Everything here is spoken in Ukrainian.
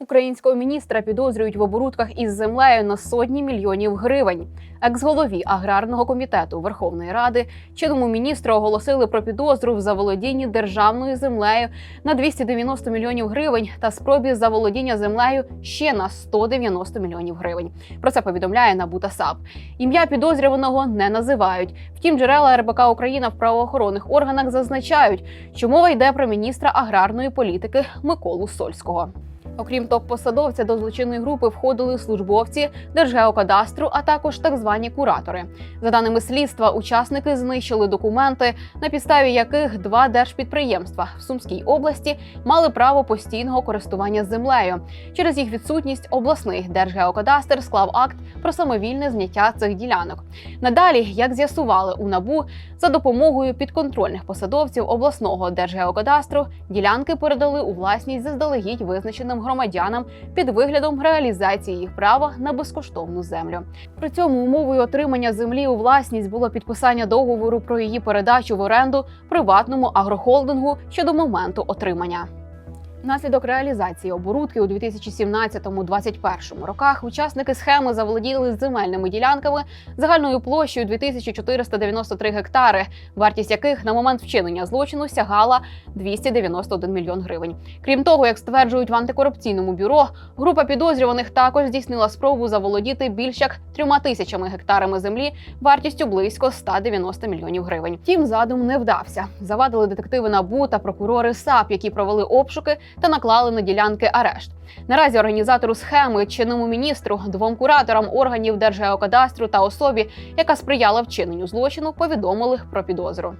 Українського міністра підозрюють в оборудках із землею на сотні мільйонів гривень. Екс-голові аграрного комітету Верховної Ради чинному міністру оголосили про підозру в заволодінні державною землею на 290 мільйонів гривень та спробі заволодіння землею ще на 190 мільйонів гривень. Про це повідомляє НАБУ та САП. Ім'я підозрюваного не називають. Втім, джерела РБК Україна в правоохоронних органах зазначають, що мова йде про міністра аграрної політики Миколу Сольського. Окрім топ-посадовця, до злочинної групи входили службовці Держгеокадастру, а також так звані куратори. За даними слідства, учасники знищили документи, на підставі яких два держпідприємства в Сумській області мали право постійного користування землею. Через їх відсутність обласний держгеокадастр склав акт про самовільне зняття цих ділянок. Надалі, як з'ясували у набу, за допомогою підконтрольних посадовців обласного держгеокадастру ділянки передали у власність заздалегідь визначеним громадянам під виглядом реалізації їх права на безкоштовну землю. При цьому умовою отримання землі у власність було підписання договору про її передачу в оренду приватному агрохолдингу щодо моменту отримання. Внаслідок реалізації оборудки у 2017-2021 роках учасники схеми заволоділи земельними ділянками загальною площею 2493 гектари, вартість яких на момент вчинення злочину сягала 291 мільйон гривень. Крім того, як стверджують в антикорупційному бюро, група підозрюваних також здійснила спробу заволодіти більш як трьома тисячами гектарами землі вартістю близько 190 мільйонів гривень. Втім, задум не вдався. Завадили детективи НАБУ та прокурори САП, які провели обшуки та наклали на ділянки арешт. Наразі організатору схеми, чинному міністру, двом кураторам органів Держгеокадастру та особі, яка сприяла вчиненню злочину, повідомили про підозру.